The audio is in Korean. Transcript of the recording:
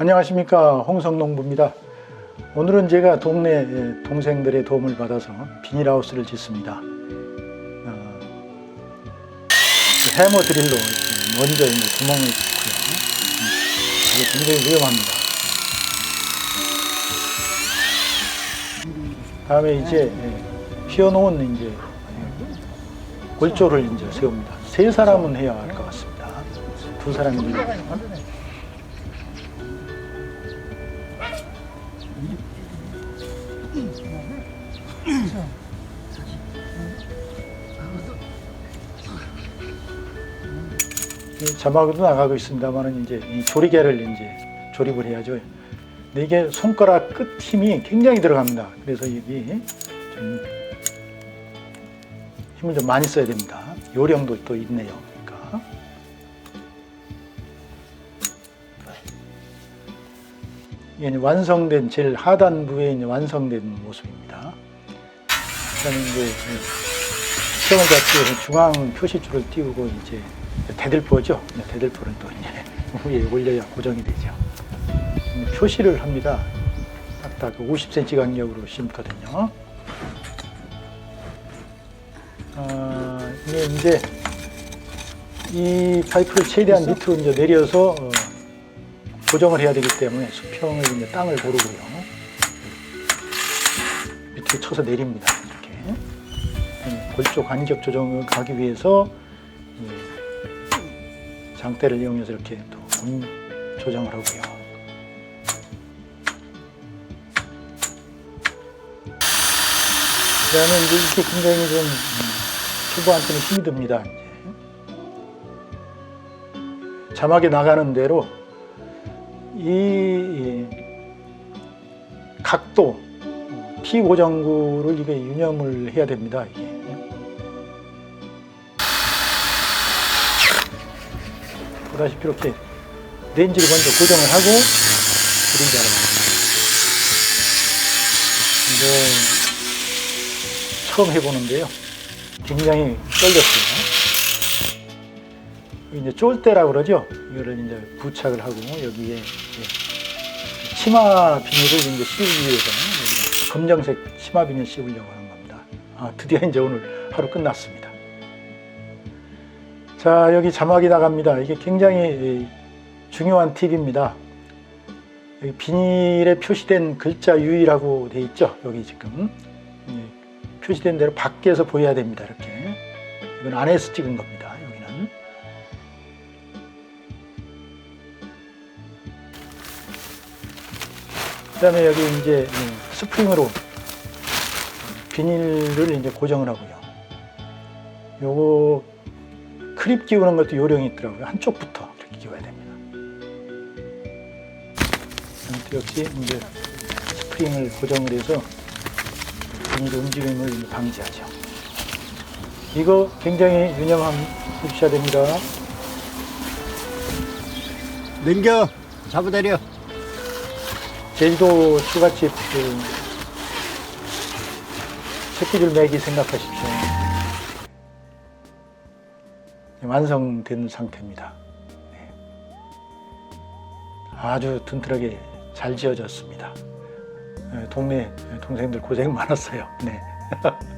안녕하십니까 홍성농부입니다. 오늘은 제가 동네 동생들의 도움을 받아서 비닐하우스를 짓습니다. 어, 그 해머 드릴로 먼저 구멍을 짓고요. 음, 이게 굉장히 위험합니다. 다음에 이제 예, 피워놓은 이제 예, 골조를 이제 세웁니다. 세 사람은 해야 할 것 같습니다. 두 사람이 자막으로 나가고 있습니다만은 이제 이 조리개를 이제 조립을 해야죠. 근데 이게 손가락 끝 힘이 굉장히 들어갑니다. 그래서 여기 좀 힘을 좀 많이 써야 됩니다. 요령도 또 있네요. 그러니까. 이게 완성된 제일 하단부에 완성된 모습입니다. 그다음에 이제 시험을 잡기 위해서 중앙 표시줄을 띄우고 이제 대들보죠. 네, 대들보는 또 이제 위에 올려야 고정이 되죠. 음, 표시를 합니다. 딱딱 50cm 간격으로 심거든요. 아, 이게 이제 이 파이프를 최대한 밑으로 이제 내려서 어, 고정을 해야 되기 때문에 수평을 이제 땅을 고르고요. 밑으로 쳐서 내립니다. 음, 골조 간격 조정을 가기 위해서 이 장대를 이용해서 이렇게 또 음, 조정을 하고요. 그다음에 이제 이게 굉장히 좀 음, 초보한테는 힘이 듭니다. 자막에 나가는 대로 이 각도 T 고정구를 이게 유념을 해야 됩니다. 이게. 보다시피 이렇게 렌즈를 먼저 고정을 하고 그림자를 이제 처음 해보는데요. 굉장히 떨렸어요. 이제 쫄대라고 그러죠. 이거를 이제 부착을 하고 여기에 치마 비닐을 이제 씌우기 위해서 검정색 치마 비닐 씌우려고 하는 겁니다. 아, 드디어 이제 오늘 하루 끝났습니다. 자, 여기 자막이 나갑니다. 이게 굉장히 중요한 팁입니다. 여기 비닐에 표시된 글자 유의라고 돼 있죠. 여기 지금 예, 표시된 대로 밖에서 보여야 됩니다. 이렇게 이건 안에서 찍은 겁니다. 여기는 그다음에 여기 이제 예, 스프링으로 비닐을 이제 고정을 하고요. 요거 크립 끼우는 것도 요령이 있더라고요. 한쪽부터 이렇게 끼워야 됩니다. 또 역시 이제 스프링을 고정을 해서 비닐 움직임을 방지하죠. 이거 굉장히 유념함 해주셔야 됩니다. 넘겨 잡아내려 제주도 슈가집 그 새끼줄 매기 생각하십시오. 완성된 상태입니다. 네. 아주 튼튼하게 잘 지어졌습니다. 네, 동네 동생들 고생 많았어요. 네.